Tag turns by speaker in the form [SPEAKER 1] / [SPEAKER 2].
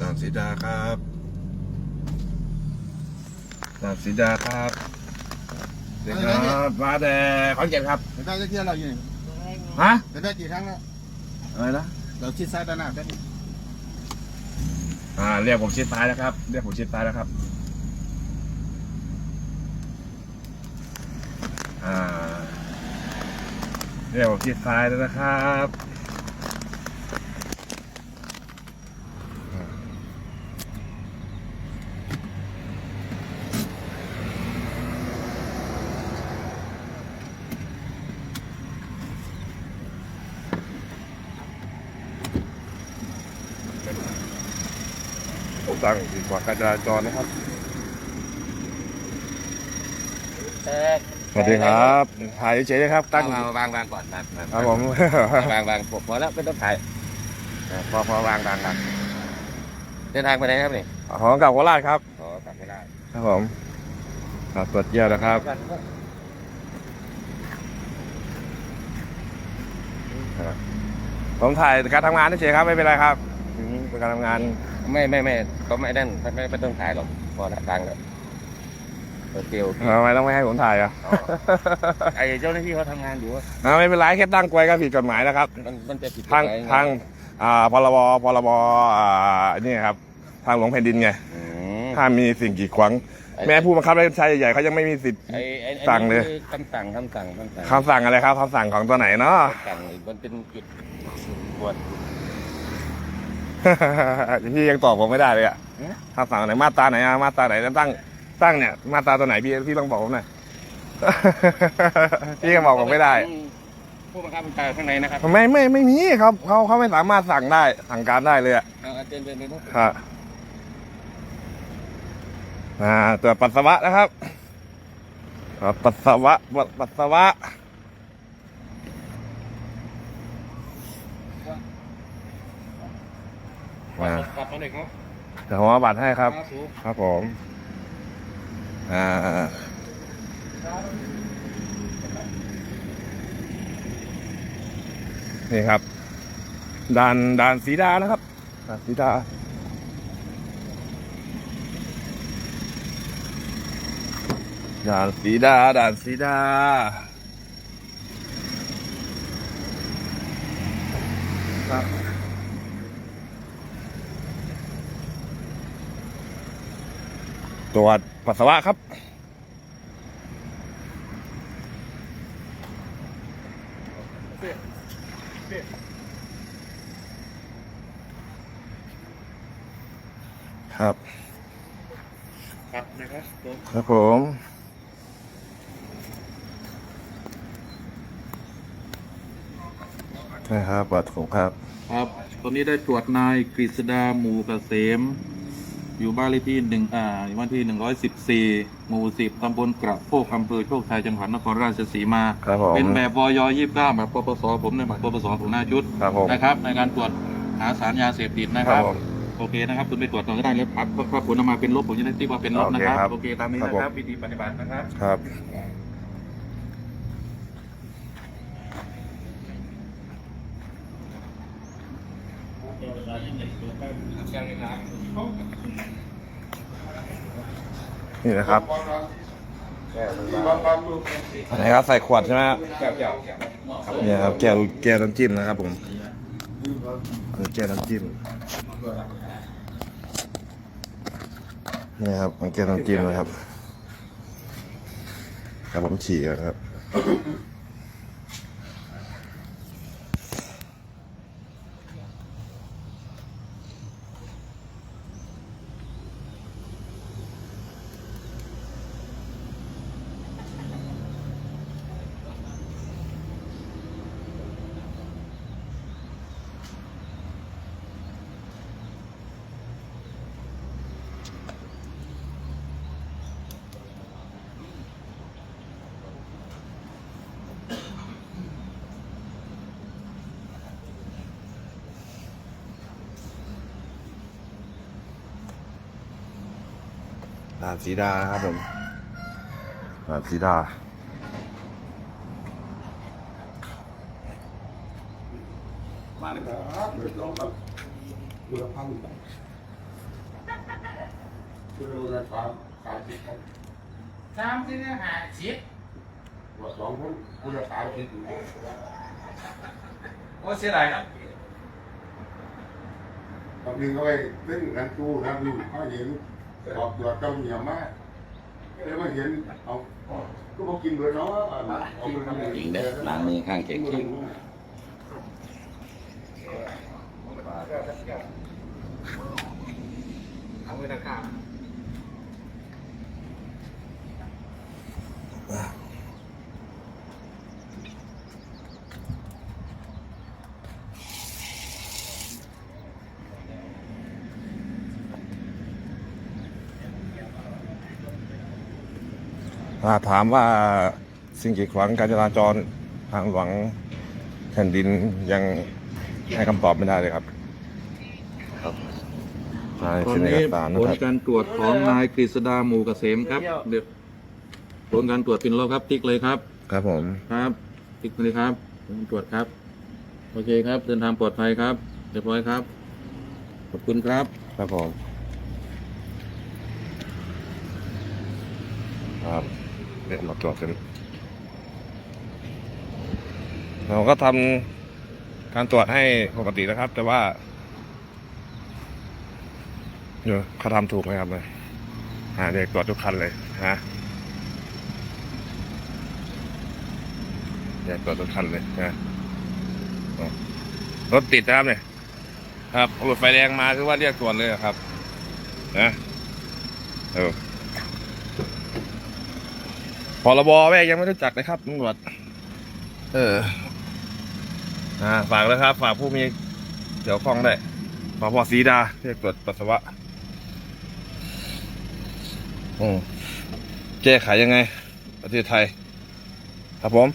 [SPEAKER 1] ด่านสีดาครับด่านสีดาครับเด็กครับมาแต่ขอนแก่นครับ
[SPEAKER 2] เดี๋ยวได้เที่ยวเราอยู่นี่
[SPEAKER 1] ฮะ
[SPEAKER 2] เดี๋ยวได้กี่ครั้งแล้ว
[SPEAKER 1] อะไรนะ
[SPEAKER 2] เราชิดซ้ายด้านหน้าได้
[SPEAKER 1] อ่าเรียกผมชิดซ้ายแล้วครับเรียกผมชิดซ้ายแล้วครับอ่าเรียกผมชิดซ้ายแล้วนะครับ ตั้งดีกว่าการจราจรนะครับ สวัสดีครับถ่ายเฉยๆครับ ตั้
[SPEAKER 3] ตั้
[SPEAKER 1] ง
[SPEAKER 3] งวางวางวางก่อนวางวาง
[SPEAKER 1] ครับผม
[SPEAKER 3] วางวางพอแล้วไม่ต้องถ่ายอ่าพอพอวางวางวางเดินทางไปไหนครับนี่
[SPEAKER 1] ของเก่าโคราชครับ
[SPEAKER 3] ขอกลับไม่ได้
[SPEAKER 1] ครับผมครับตรวจเยี่ยวนะครับผมถ่ายการทำงานเฉยๆครับไม่เป็นไรครับอืม เป็นการทำงาน
[SPEAKER 3] ไม่ไม่ไม่ก็ไม่นั่นไม่ไม่ต้องถ่ายหรอกพอละดังแล้วโอเคโอเค
[SPEAKER 1] ทำไมต้องไม่ให้ผมถ่ายอะ
[SPEAKER 3] อ๋อไอ้เจ้าหน้าที่เขาทำงานอยู่อะ
[SPEAKER 1] อ่าไม่เป็นไรแค่ตั้งกลวยก็ผิดกฎหมายแล้วครับ
[SPEAKER 3] มันมันจะผิดกฎ
[SPEAKER 1] ทาง
[SPEAKER 3] หมยไทา
[SPEAKER 1] งอ่าพรบพรบอ่านี่ครับ ทางหลวงแผ่นดินไง
[SPEAKER 3] อืม
[SPEAKER 1] ห้ามมีสิ่งกีดขวางแม้ผู้บังคับบัญชาใหญ่ๆเขายังไม่มีสิทธิ์
[SPEAKER 3] ไอ้ไอ้ไอ้
[SPEAKER 1] สั่งเลย
[SPEAKER 3] นี่คือคำสั่งคำสั่งคำสั่ง
[SPEAKER 1] คำสั่งอะไรครับคำสั่งของตัวไหนเนาะ
[SPEAKER 3] คำสั่งมันเป็นจุดตรวจ
[SPEAKER 1] พี่ยังตอบผมไม่ได้เลยอะ
[SPEAKER 3] เอ๊ะ
[SPEAKER 1] คำสั่งไหนมาตาไหนอะมาตาไหนตั้งตั้งเนี่ย มาตาตัวไหนพี่พี่ต้องบอกผมหน่อยพี่ยังบอกผมไม่ได้
[SPEAKER 3] ผู้บังคับบัญชาข้างในนะครับ
[SPEAKER 1] ไม่ไม่ไม่มีเขาเขาเขาไม่สามารถสั่งได้สั่งการได้เลยอะ
[SPEAKER 3] เดินเดินเดินเดิน
[SPEAKER 1] ครับอ่าตรวจปัสสาวะนะครับปัสสาวะปัสสาวะ อ่า
[SPEAKER 3] ขับมาหน่อยครับ
[SPEAKER 1] เดี๋ยวผมเอาบัตรให้ครับ
[SPEAKER 3] ครับผม
[SPEAKER 1] ครับผมอ่านี่ครับด่านด่านสีดานะครับด่านสีดาด่านสีดาด่านสีดาครับ ตรวจปัสสาวะครับ ครับ
[SPEAKER 3] ครับนะครับผม
[SPEAKER 1] ครับผมนะครับบัตรผมครับ
[SPEAKER 4] ครับ ตอนนี้ได้ตรวจนายกฤษดาหมู่เกษม อยู่บ้านเลขที่หนึ่งอ่าวันที่หนึ่งร้อยสิบสี่หมู่สิบตำบลกระโพกอำเภอโชคชัยจังหวัดนครราชสีมา
[SPEAKER 1] ครับผม
[SPEAKER 4] เป็นแบบวอยยี่สิบเก้าแบบปปสผมในแบบปปสของหน้าชุด
[SPEAKER 1] ครับผม
[SPEAKER 4] นะครับ ในการตรวจหาสารยาเสพติดนะ
[SPEAKER 1] ค
[SPEAKER 4] ค
[SPEAKER 1] รั
[SPEAKER 4] รั
[SPEAKER 1] บบ ผม
[SPEAKER 4] โอเคนะครับคุณไปตรวจต่อก็ได้แล้วครับถ้าผลออกมาเป็นลบผมจะได้ตีว่าเป็นลบนะครับ
[SPEAKER 1] โอเคครับ
[SPEAKER 4] โอเคตามนี้
[SPEAKER 1] ครับ
[SPEAKER 4] นะ
[SPEAKER 1] ผม
[SPEAKER 4] ครับวิธีปฏิบัตินะครับ
[SPEAKER 1] ครับ นี่นะครับอันนี้ครับใส่ขวดใช่ไหมครับ
[SPEAKER 3] แก้วแก้วแก้ว
[SPEAKER 1] เนี่ยครับแก้วแก้วน้ำจิ้มนะครับผมเออแก้วน้ำจิ้มนี่ครับมันแก้วน้ำจิ้มนะครับครับผมฉี่ก่อนครับ ด่านสีดานะครับผมด่านสีดา
[SPEAKER 2] มาเลยครับลองครับดูแลพัง
[SPEAKER 5] ดูนะสามสามสิบคน
[SPEAKER 2] สามสิบห้าสิบ
[SPEAKER 5] ว่าสองคนคุณละสามสิบ
[SPEAKER 2] โอ้เสียดายครับ
[SPEAKER 5] บางทีก็ไปเล่นกันตู้กันอยู่เขาเห็น ออกตัวเจ้าเหนียวมากแล้วมาเห็นเอาก็บอกกินเบอร์เนาะเอาไปทำอะไร
[SPEAKER 3] จริงเด้อล้างมือข้างเก่งจริง
[SPEAKER 2] เอาไว้ตะกร้า
[SPEAKER 1] อ่า ถามว่าสิ่งกีดขวางการจราจรทางหลวงแผ่นดินยังให้คำตอบไม่ได้เลยครับ
[SPEAKER 3] ครับ
[SPEAKER 1] ใช่
[SPEAKER 4] ตอน
[SPEAKER 1] เป็นเอ
[SPEAKER 4] นี้
[SPEAKER 1] กสาร
[SPEAKER 4] ผ
[SPEAKER 1] นะ
[SPEAKER 4] ล
[SPEAKER 1] ครับ
[SPEAKER 4] การตรวจของนายกฤษดาหมู่เกษมครับเดี๋ยวผลการตรวจเป็นลบครับติ๊กเลยครับ
[SPEAKER 1] ครับผม
[SPEAKER 4] ครับติ๊กเลยครับผลตรวจครับ โอเคครับ เดินทางปลอดภัยครับเรียบร้อยครับ ขอบคุณครับ
[SPEAKER 1] ครับผม ครับ เรียกมาตรวจกัน เราก็ทำการตรวจให้ปกตินะครับ แต่ว่าเดี๋ยวเขาทำถูกไหมครับเนี่ยหาเด็กตรวจทุกคันเลยฮะเด็กตรวจทุกคันเลยนะรถติดนะครับเนี่ยครับรถไฟแดงมาคือว่าเรียกตรวจเลยอะครับนะเออ พรบแม่ยังไม่รู้จักเลยครับตำรวจ เอออ่าฝากเลยครับ ฝากผู้มีเกี่ยวข้องได้วยพพสีดาเรียกตรวจปัสสาวะอืมแก้ไขยังไง ประเทศไทย ครับผม